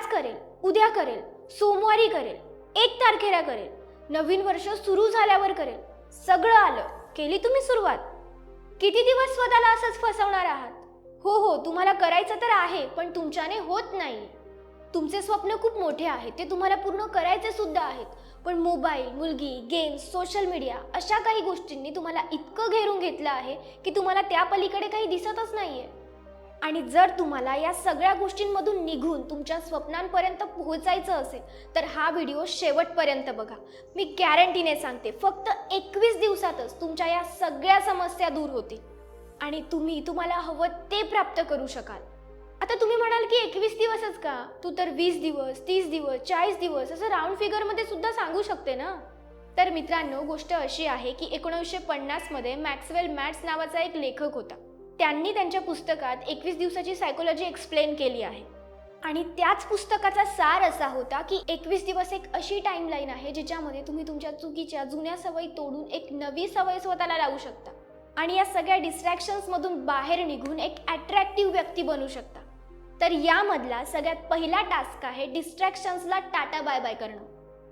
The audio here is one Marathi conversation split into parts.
आज करेल उद्या करेल सोमवारी करेल एक तारखेला करेल. नवीन वर्ष सुरू झाल्यावर करेल. सगळं आलं केली तुम्ही सुरुवात. किती दिवस स्वतःला असंच फसवणार आहात? हो हो तुम्हाला करायचं तर आहे पण तुमच्याने होत नाही. तुमचे स्वप्न खूप मोठे आहेत ते तुम्हाला पूर्ण करायचे सुद्धा आहेत. पण मोबाईल मुलगी गेम्स सोशल मीडिया अशा काही गोष्टींनी तुम्हाला इतकं घेरून घेतलं आहे की तुम्हाला त्या पलीकडे काही दिसतच नाही आहे आणि जर तुम्हाला या सगळ्या गोष्टींमधून निघून तुमच्या स्वप्नांपर्यंत पोहोचायचं असेल तर हा व्हिडिओ शेवटपर्यंत बघा. मी गॅरंटीने सांगते फक्त एकवीस दिवसातच तुमच्या या सगळ्या समस्या दूर होतील. आणि तुम्ही तुम्हाला हवं ते प्राप्त करू शकाल. आता तुम्ही म्हणाल की एकवीस दिवसच का? तू तर वीस दिवस तीस दिवस चाळीस दिवस असं राऊंड फिगरमध्ये सुद्धा सांगू शकते ना? तर मित्रांनो गोष्ट अशी आहे की एकोणीसशे पन्नासमध्ये मॅक्सवेल मॅट्स नावाचा एक लेखक होता. त्यांनी त्यांच्या पुस्तकात एकवीस दिवसाची सायकोलॉजी एक्सप्लेन केली आहे. आणि त्याच पुस्तकाचा सार असा होता की एकवीस दिवस एक अशी टाईमलाईन आहे जिच्यामध्ये तुम्ही तुमच्या चुकीच्या जुन्या सवयी तोडून एक नवी सवय स्वतःला लावू शकता. आणि या सगळ्या डिस्ट्रॅक्शन्समधून बाहेर निघून एक ॲट्रॅक्टिव्ह व्यक्ती बनू शकता. तर यामधला सगळ्यात पहिला टास्क आहे डिस्ट्रॅक्शन्सला टाटा बाय बाय करणं.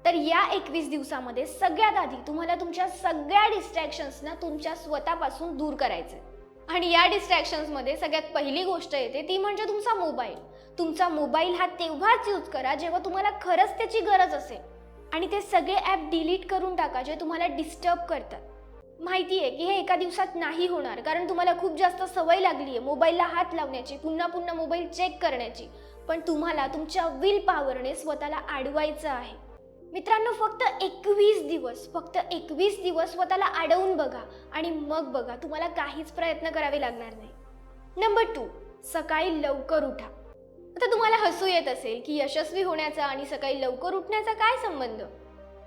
तर या एकवीस दिवसामध्ये सगळ्यात आधी तुम्हाला तुमच्या सगळ्या डिस्ट्रॅक्शन्सना तुमच्या स्वतःपासून दूर करायचं आणि या डिस्ट्रॅक्शन्समध्ये सगळ्यात पहिली गोष्ट येते ती म्हणजे तुमचा मोबाईल तुमचा मोबाईल हा तेव्हाच यूज करा जेव्हा तुम्हाला खरंच त्याची गरज असेल. आणि ते सगळे ॲप डिलीट करून टाका जे तुम्हाला डिस्टर्ब करतात. माहिती आहे की हे एका दिवसात नाही होणार कारण तुम्हाला खूप जास्त सवय लागली आहे मोबाईलला हात लावण्याची पुन्हा पुन्हा मोबाईल चेक करण्याची. पण तुम्हाला तुमच्या विल पॉवरने स्वतःला अडवायचं आहे. मित्रांनो फक्त एकवीस दिवस फक्त एकवीस दिवस स्वतःला अडवून बघा आणि मग बघा तुम्हाला काहीच प्रयत्न करावे लागणार नाही. नंबर टू सकाळी लवकर उठा. आता तुम्हाला हसू येत असेल की यशस्वी होण्याचा आणि सकाळी लवकर उठण्याचा काय संबंध?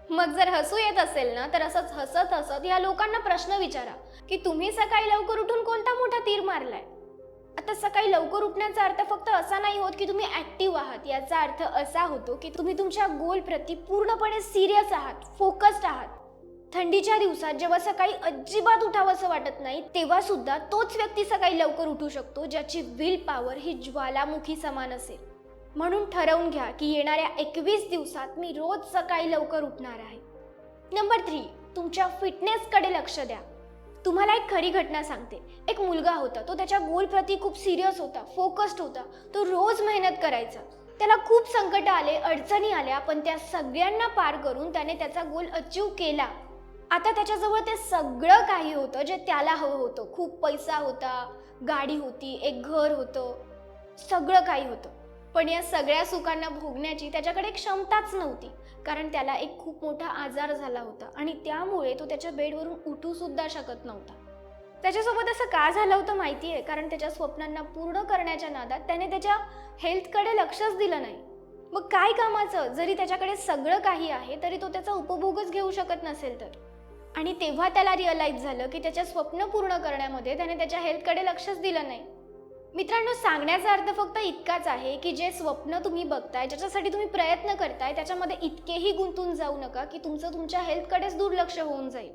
मग जर हसू येत असेल ना तर असंच हसत हसत या लोकांना प्रश्न विचारा की तुम्ही सकाळी लवकर उठून कोणता मोठा तीर मारलाय? आता सकाळी लवकर उठण्याचा अर्थ फक्त असा नाही होत की तुम्ही ॲक्टिव्ह आहात. याचा अर्थ असा होतो की तुम्ही तुमच्या गोलप्रती पूर्णपणे सिरियस आहात फोकस्ड आहात. थंडीच्या दिवसात जेव्हा सकाळी अजिबात उठावंसं वाटत नाही तेव्हा सुद्धा तोच व्यक्ती सकाळी लवकर उठू शकतो ज्याची विल पॉवर ही ज्वालामुखी समान असेल. म्हणून ठरवून घ्या की येणाऱ्या एकवीस दिवसात मी रोज सकाळी लवकर उठणार आहे. नंबर थ्री तुमच्या फिटनेसकडे लक्ष द्या. तुम्हाला एक खरी घटना सांगते. एक मुलगा होता तो त्याच्या गोलप्रती खूप सिरियस होता फोकस्ड होता. तो रोज मेहनत करायचा. त्याला खूप संकट आले अडचणी आल्या पण त्या सगळ्यांना पार करून त्याने त्याचा गोल अचीव केला. आता त्याच्याजवळ ते सगळं काही होतं जे त्याला हवं होतं. खूप पैसा होता गाडी होती एक घर होतं सगळं काही होतं. पण या सगळ्या सुखांना भोगण्याची त्याच्याकडे क्षमताच नव्हती. कारण त्याला एक खूप मोठा आजार झाला होता आणि त्यामुळे तो त्याच्या बेडवरून उठू सुद्धा शकत नव्हता. त्याच्यासोबत असं का झालं होतं माहिती आहे कारण त्याच्या स्वप्नांना पूर्ण करण्याच्या नादात त्याने त्याच्या हेल्थकडे लक्षच दिलं नाही. मग काय कामाचं? जरी त्याच्याकडे सगळं काही आहे तरी तो त्याचा उपभोगच घेऊ शकत नसेल तर. आणि तेव्हा त्याला रिअलाईज झालं की त्याच्या स्वप्न पूर्ण करण्यामध्ये त्याने त्याच्या हेल्थकडे लक्षच दिलं नाही. मित्रांनो सांगण्याचा अर्थ फक्त इतकाच आहे की जे स्वप्न तुम्ही बघताय ज्याच्यासाठी तुम्ही प्रयत्न करताय त्याच्यामध्ये इतकेही गुंतून जाऊ नका की तुमचं तुमच्या हेल्थकडेच दुर्लक्ष होऊन जाईल.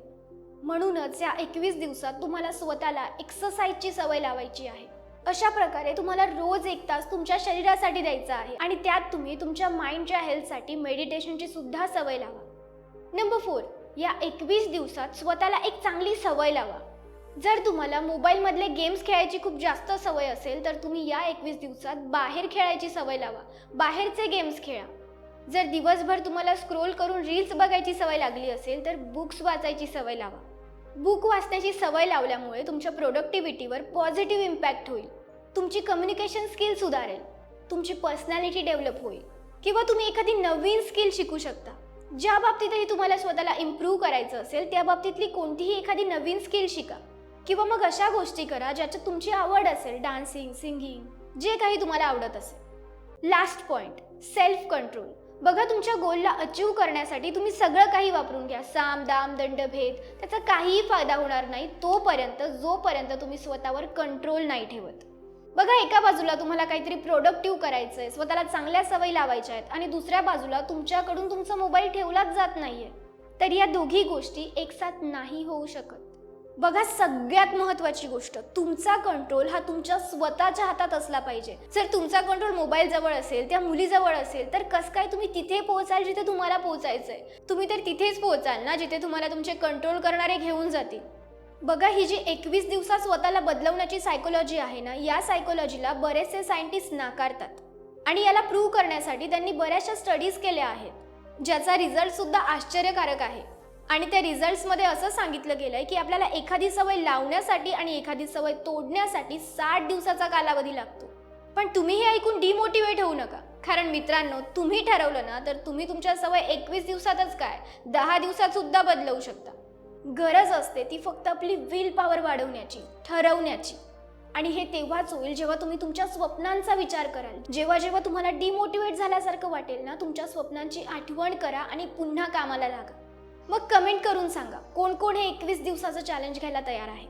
म्हणूनच या एकवीस दिवसात तुम्हाला स्वतःला एक्सरसाइजची सवय लावायची आहे. अशा प्रकारे तुम्हाला रोज एक तास तुमच्या शरीरासाठी द्यायचा आहे आणि त्यात तुम्ही तुमच्या माइंडच्या हेल्थसाठी मेडिटेशनची सुद्धा सवय लावा. नंबर फोर या एकवीस दिवसात स्वतःला एक चांगली सवय लावा. जर तुम्हाला मोबाईलमधले गेम्स खेळायची खूप जास्त सवय असेल तर तुम्ही या एकवीस दिवसात बाहेर खेळायची सवय लावा. बाहेरचे गेम्स खेळा. जर दिवसभर तुम्हाला स्क्रोल करून रील्स बघायची सवय लागली असेल तर बुक्स वाचायची सवय लावा. बुक वाचण्याची सवय लावल्यामुळे तुमच्या प्रोडक्टिव्हिटीवर पॉझिटिव्ह इम्पॅक्ट होईल. तुमची कम्युनिकेशन स्किल सुधारेल. तुमची पर्सनॅलिटी डेव्हलप होईल. किंवा तुम्ही एखादी नवीन स्किल शिकू शकता. ज्या बाबतीतही तुम्हाला स्वतःला इम्प्रूव्ह करायचं असेल त्या बाबतीतली कोणतीही एखादी नवीन स्किल शिका. किंवा मग अशा गोष्टी करा ज्याच्यात तुमची आवड असेल डान्सिंग सिंगिंग जे काही तुम्हाला आवडत असेल. लास्ट पॉईंट सेल्फ कंट्रोल बघा तुमच्या गोलला अचीव करण्यासाठी तुम्ही सगळं काही वापरून घ्या. साम दाम दंडभेद त्याचा काहीही फायदा होणार नाही. तोपर्यंत जोपर्यंत तुम्ही स्वतःवर कंट्रोल नाही ठेवत. बघा एका बाजूला तुम्हाला काहीतरी प्रोडक्टिव्ह करायचं आहे स्वतःला चांगल्या सवयी लावायच्या आहेत आणि दुसऱ्या बाजूला तुमच्याकडून तुमचा मोबाईल ठेवलाच जात नाहीये. तर या दोघी गोष्टी एकसाथ नाही होऊ शकत. बघा सगळ्यात महत्वाची गोष्ट तुमचा कंट्रोल हा तुमच्या स्वतःच्या हातात असला पाहिजे. जर तुमचा कंट्रोल मोबाईल जवळ असेल त्या मुलीजवळ असेल तर कसं काय तुम्ही तिथे पोहोचाल जिथे तुम्हाला पोहोचायचंय? तुम्ही तर तिथेच पोहोचाल ना जिथे तुम्हाला तुमचे कंट्रोल करणारे घेऊन जातील. बघा ही जी एकवीस दिवसात स्वतःला बदलवण्याची सायकोलॉजी आहे ना या सायकोलॉजीला बरेचसे सायंटिस्ट नाकारतात. आणि याला प्रूव्ह करण्यासाठी त्यांनी बऱ्याचशा स्टडीज केल्या आहेत. ज्याचा रिझल्ट सुद्धा आश्चर्यकारक आहे. आणि त्या रिझल्ट्समध्ये असं सांगितलं गेलं आहे की आपल्याला एखादी सवय लावण्यासाठी आणि एखादी सवय तोडण्यासाठी साठ दिवसाचा कालावधी लागतो. पण तुम्ही हे ऐकून डिमोटिवेट होऊ नका. कारण मित्रांनो तुम्ही ठरवलं ना तर तुम्ही तुमच्या सवय एकवीस दिवसातच काय दहा दिवसात सुद्धा बदलवू शकता. गरज असते ती फक्त आपली विल पॉवर वाढवण्याची ठरवण्याची. आणि हे तेव्हाच होईल जेव्हा तुम्ही तुमच्या स्वप्नांचा विचार कराल. जेव्हा जेव्हा तुम्हाला डिमोटिवेट झाल्यासारखं वाटेल ना तुमच्या स्वप्नांची आठवण करा आणि पुन्हा कामाला लागा. मग कमेंट करून सांगा कोण कोण हे एकवीस दिवसाचं चॅलेंज घ्यायला तयार आहे?